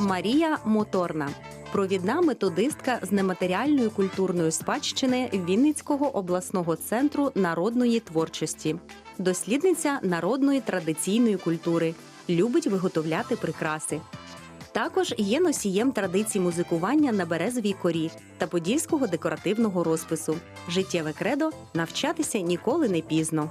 Марія Моторна, провідна методистка з нематеріальної культурної спадщини Вінницького обласного центру народної творчості, дослідниця народної традиційної культури, любить виготовляти прикраси. Також є носієм традицій музикування на березовій корі та подільського декоративного розпису. Життєве кредо навчатися ніколи не пізно.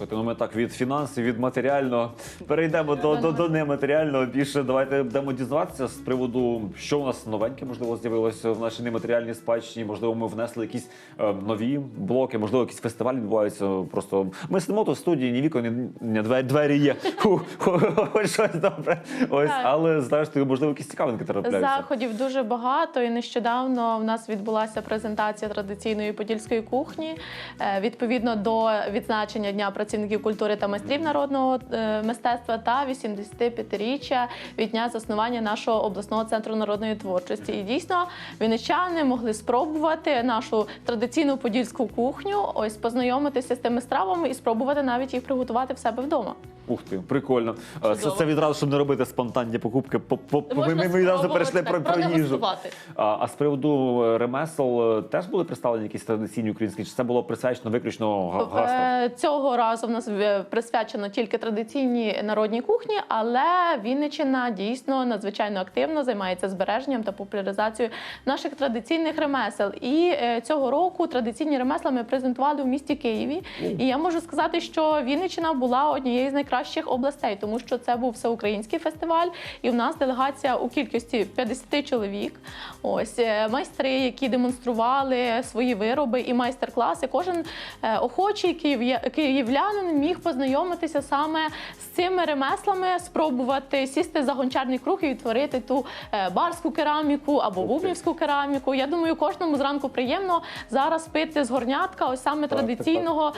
Слухайте, ну ми так від фінансів, від матеріального перейдемо до, до, до нематеріального. Більше давайте будемо дізнаватися з приводу, що у нас новеньке можливо з'явилося в нашій нематеріальній спадщині. Можливо, ми внесли якісь е, нові блоки, можливо, якісь фестивалі відбуваються. Просто ми сидимо тут в студії, ні вікон, ні, ні двері, двері є. Ху, щось добре. Ось, Так. але зрештою, можливо, якісь цікавинки трапляються. Заходів дуже багато, і нещодавно в нас відбулася презентація традиційної подільської кухні. Е, Відповідно до відзначення Дня працівників культури та майстрів народного е, мистецтва та 85-річчя від дня заснування нашого обласного центру народної творчості. І дійсно вінничани могли спробувати нашу традиційну подільську кухню, ось познайомитися з тими стравами і спробувати навіть їх приготувати в себе вдома. Ух ти, прикольно. Е, Це, це відразу, щоб не робити спонтанні покупки. По, по, ми, ми відразу перейшли про, про їжу. А, а з приводу е, ремесел е, теж були представлені якісь традиційні українські? Чи це було присвячено виключно га- гаслам? Цього разу в нас присвячено тільки традиційній народній кухні, але Вінниччина дійсно надзвичайно активно займається збереженням та популяризацією наших традиційних ремесел. І цього року традиційні ремесла ми презентували в місті Києві. І я можу сказати, що Вінниччина була однією з найкращих областей, тому що це був всеукраїнський фестиваль, і в нас делегація у кількості 50 чоловік. Ось е, майстри, які демонстрували свої вироби і майстер-класи. Кожен е, охочий київлянин міг познайомитися саме з цими ремеслами, спробувати сісти за гончарний круг і відтворити ту е, барську кераміку або бубнівську кераміку. Я думаю, кожному зранку приємно зараз пити з горнятка, ось саме Так, так, традиційного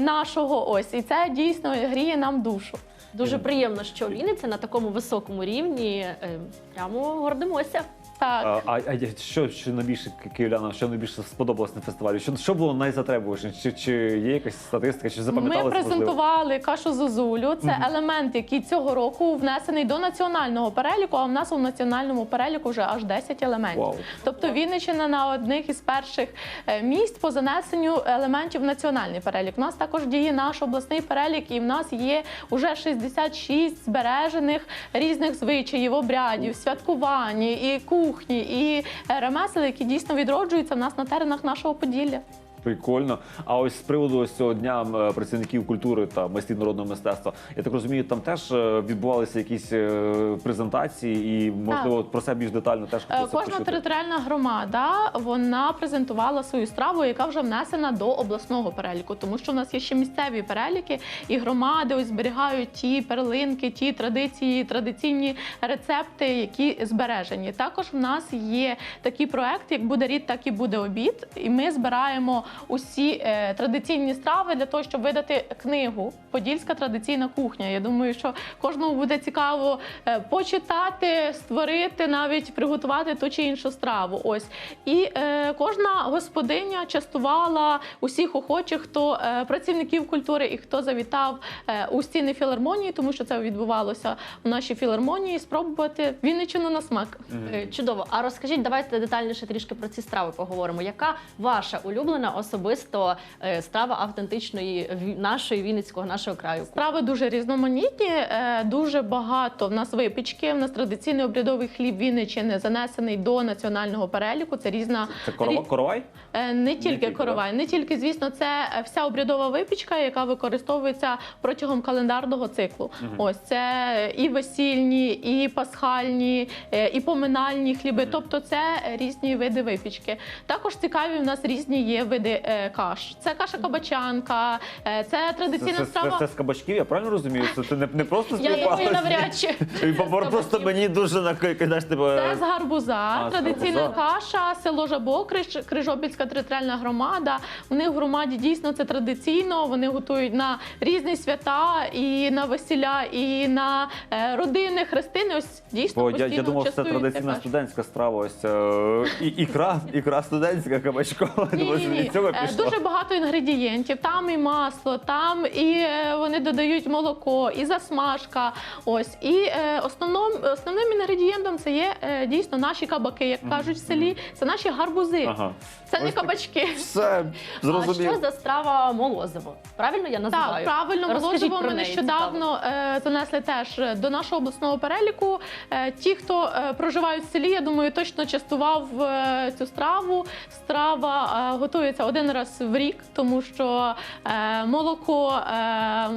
нашого. Ось і це дійсно гріє нам душу. Дуже приємно, що Вінниця на такому високому рівні. е, Прямо гордимося. Так. А, а, що, що найбільше ки- київлянам, що найбільше сподобалось на фестивалі? Що, що було найзатребуваче? Чи, чи є якась статистика, чи Ми запам'яталося? можливо? презентували кашу зозулю. Це елемент, який цього року внесений до національного переліку. А в нас у національному переліку вже аж 10 елементів. Вау. Тобто Вінниччина на одних із перших е, місць по занесенню елементів в національний перелік. У нас також діє наш обласний перелік, і в нас є уже 66 збережених різних звичаїв, обрядів, святкувань, і кухні, і е, ремесел, які дійсно відроджуються в нас на теренах нашого Поділля. Прикольно. А ось з приводу ось цього дня е, працівників культури та майстрів народного мистецтва, я так розумію, там теж е, відбувалися якісь е, презентації, і можливо про це більш детально теж Кожна почути. територіальна громада вона презентувала свою страву, яка вже внесена до обласного переліку, тому що в нас є ще місцеві переліки, і громади ось зберігають ті перлинки, ті традиції, традиційні рецепти, які збережені. Також в нас є такий проект, як буде рід, так і буде обід. І ми збираємо усі е, традиційні страви для того, щоб видати книгу Подільська традиційна кухня. Я думаю, що кожному буде цікаво е, почитати, створити, навіть приготувати ту чи іншу страву. Ось і е, кожна господиня частувала усіх охочих, хто е, працівників культури і хто завітав е, у стіни філармонії, тому що це відбувалося у нашій філармонії. Спробувати Вінниччину на смак. Е, Чудово. А розкажіть, давайте детальніше трішки про ці страви поговоримо. Яка ваша улюблена особисто е, страва автентичної нашої Вінницького, нашого краю? Страви дуже різноманітні, е, дуже багато. В нас випічки, в нас традиційний обрядовий хліб Вінниччини занесений до національного переліку. Це різна Це коровай? Е, Не тільки коровай, не тільки, звісно, це вся обрядова випічка, яка використовується протягом календарного циклу. Ось це і весільні, і пасхальні, і поминальні хліби. Тобто це різні види випічки. Також цікаві в нас різні є види каш. Це каша кабачанка, е, це Це, традиційна це, це, це з кабачків, я правильно розумію? Це, це не, не просто Я думаю, навряд чи. Просто мені дуже накидаєш тебе. Це з гарбуза, А, традиційна гарбуза. каша, село Жабо, Криж- Крижопільська територіальна громада. У них в громаді дійсно це традиційно. Вони готують на різні свята, і на весіля, і на е, родини, хрестини. Ось дійсно Бо постійно я думав, це традиційна студентська страва. Ось е, і, ікра, ікра студентська кабачкова. Ні, ні, ні. Красиво Е, пішло. Дуже багато інгредієнтів. Там і масло, там і е, вони додають молоко, і засмажка. Ось і основном, основним, інгредієнтом це є е, дійсно наші кабаки, як кажуть в селі. Це наші гарбузи. Ага. Це не Ось так. кабачки. Все, А що за страва молозиво? Правильно я називаю? Так, правильно, Розкажіть про ми неї, нещодавно е, занесли теж е, до нашого обласного переліку. Е, ті, хто е, проживають в селі, я думаю, точно частував е, цю страву. Страва е, готується один раз в рік, тому що е, молоко. Е,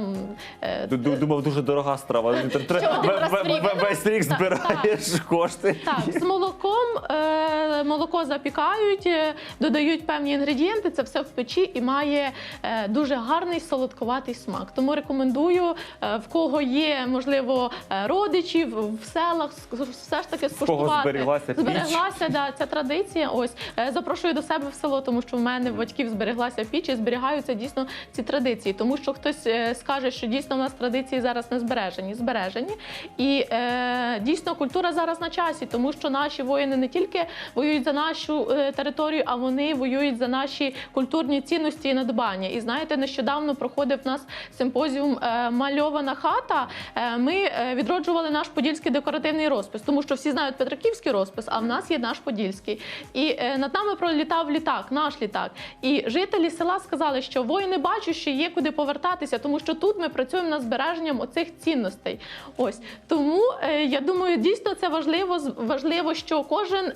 е, Ду- ду- Думав, дуже дорога страва. Тр- Що, один раз в рік? ве- ве- Весь рік збираєш кошти. Так, з молоком е, молоко запікають, е, додають певні інгредієнти, це все в печі і має е, дуже гарний солодковатий смак. Тому рекомендую, е, в кого є, можливо, е, родичі в, в селах, все ж таки скуштувати. зберіглася піч. Збереглася, да, ця традиція. Ось запрошую до себе в село, тому що в мене в батьків збереглася піч і зберігаються дійсно ці традиції. Тому що хтось скаже, що дійсно у нас традиції зараз не збережені, збережені. І е, дійсно культура зараз на часі, тому що наші воїни не тільки воюють за нашу територію, а вони воюють за наші культурні цінності і надбання. І знаєте, нещодавно проходив у нас симпозіум е, Мальована хата. Е, ми е, відроджували наш подільський декоративний розпис, тому що всі знають Петриківський розпис, а в нас є наш подільський. І над нами пролітав літак, наш літак. І жителі села сказали, що воїни бачать, що є куди повертатися, тому що тут ми працюємо над збереженням оцих цінностей. Ось тому я думаю, дійсно це важливо. Важливо, що кожен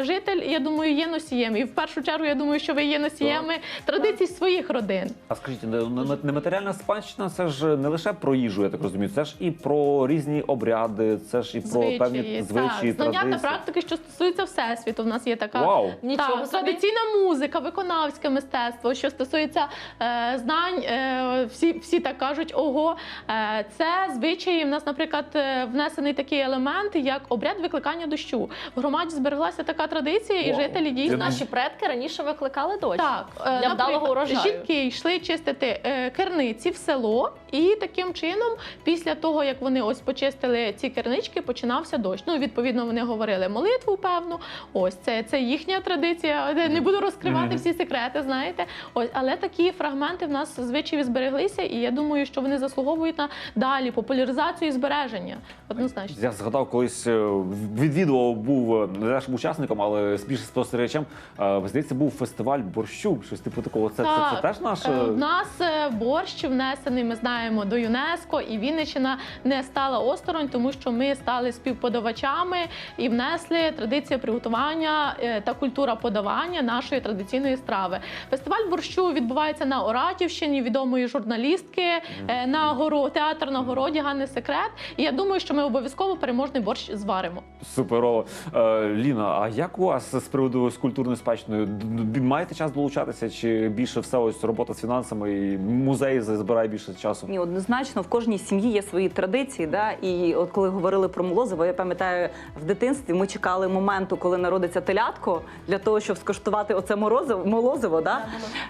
житель, я думаю, є носієм. І в першу чергу я думаю, що ви є носіями традицій своїх родин. А скажіть, не- не- нематеріальна спадщина це ж не лише про їжу, я так розумію, це ж і про різні обряди, це ж і про певні звичаї, так, знання та практики, що стосуються всесвіту. В нас є така Вау! Так, традиційна музика, виконавське мистецтво, що стосується е, знань, е, всі, всі так кажуть, ого, е, це звичаї. В нас, наприклад, е, внесений такий елемент, як обряд викликання дощу. В громаді збереглася така традиція, і Вау. жителі дійсно. Наші предки раніше викликали дощ. Так, е, Для вдалого урожаю. жінки йшли чистити е, керниці в село, і таким чином, після того як вони ось почистили ці кернички, починався дощ. Ну відповідно, вони говорили молитву, певну. Ось це, це їхня традиція. Не буду розкривати всі секрети, знаєте. Ось, але такі фрагменти в нас звичаї збереглися, і я думаю, що вони заслуговують на далі популяризацію і збереження. Однозначно. Я згадав, колись е, відвідував, був е, не теж учасником, але більше спостерігачем. Здається, був фестиваль борщу, щось типу такого. Це, це, це Так. теж наше. В нас е, борщ внесений, ми знаємо, до ЮНЕСКО, і Вінниччина не стала осторонь, тому що ми стали співподавачами і внесли традицію приготування е, та культура подавання нашої традиційної страви. Фестиваль борщу відбувається на Оратівщині, відомої журналістки е, на горо театр на городі Ганни Секрет. І я думаю, що ми обов'язково переможний борщ зваримо. Суперово. Ліна, а як у вас з приводу з культурною спадщиною? Д- Маєте час долучатися, чи більше все ось робота з фінансами і музей збирає більше часу? Ні, однозначно в кожній сім'ї є свої традиції. Да? І от коли говорили про молозиво, я пам'ятаю в дитинстві ми чекали моменту, коли народиться телятко, для того, щоб скуштувати оце морозиво, молозиво. Да?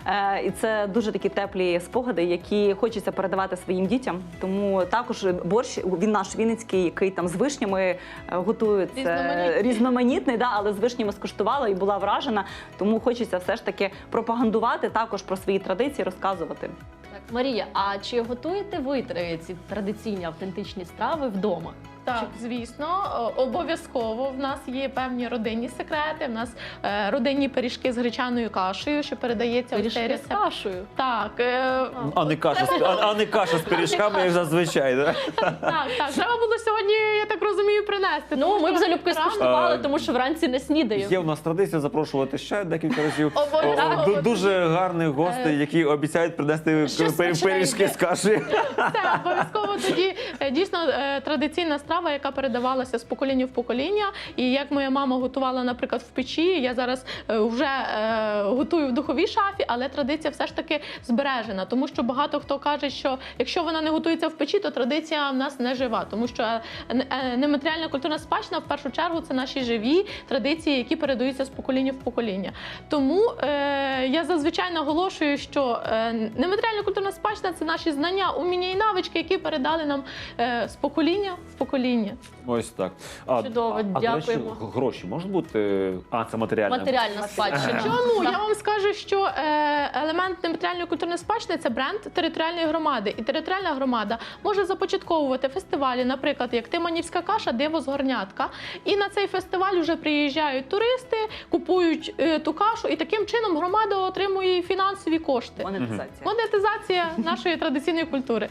Е, і це дуже такі теплі спогади, які хочеться передавати своїм дітям. Тому також борщ він наш вінницький, який там з вишнями е, готується Різноманітний. різноманітний, да, але з вишнями скуштувала і була вражена. Тому хочеться все ж таки пропагандувати також про свої традиції, розказувати. Так, Марія, а чи готуєте ви ці традиційні автентичні страви вдома? Так, звісно, обов'язково в нас є певні родинні секрети. В нас е, родинні пиріжки з гречаною кашею, що передається ось цей Пиріжки з кашею. Так, е, А не каша, з- а, не каша з пиріжками, як зазвичай. Да? так, так. Треба було сьогодні, я так розумію, принести. Ну, ми б залюбки скуштували, тому що вранці не снідаємо. Є у нас традиція запрошувати ще декілька разів. Дуже гарних гостей, які обіцяють принести пиріжки з каші. Це обов'язково тоді е, дійсно е, традиційна страва, яка передавалася з покоління в покоління. І як моя мама готувала, наприклад, в печі, я зараз е, вже е, готую в духовій шафі, але традиція все ж таки збережена, тому що багато хто каже, що якщо вона не готується в печі, то традиція в нас не жива, тому що е, нематеріальна культурна спадщина в першу чергу це наші живі традиції, які передаються з покоління в покоління. Тому е, я зазвичай наголошую, що е, нематеріальна культурна спадщина це наші знання, уміння і навички, які передали нам е, з покоління в покоління. Покоління. Ось так. А, Чудово, а, а, до речі, дякуємо. гроші можуть бути. А, це матеріальне. Матеріальна спадщина. Чому я вам скажу, що е, елемент нематеріальної культурної спадщини це бренд територіальної громади, і територіальна громада може започатковувати фестивалі, наприклад, як Тиманівська каша, диво з горнятка. І на цей фестиваль вже приїжджають туристи, купують е, ту кашу, і таким чином громада отримує фінансові кошти. Монетизація. Монетизація нашої традиційної культури.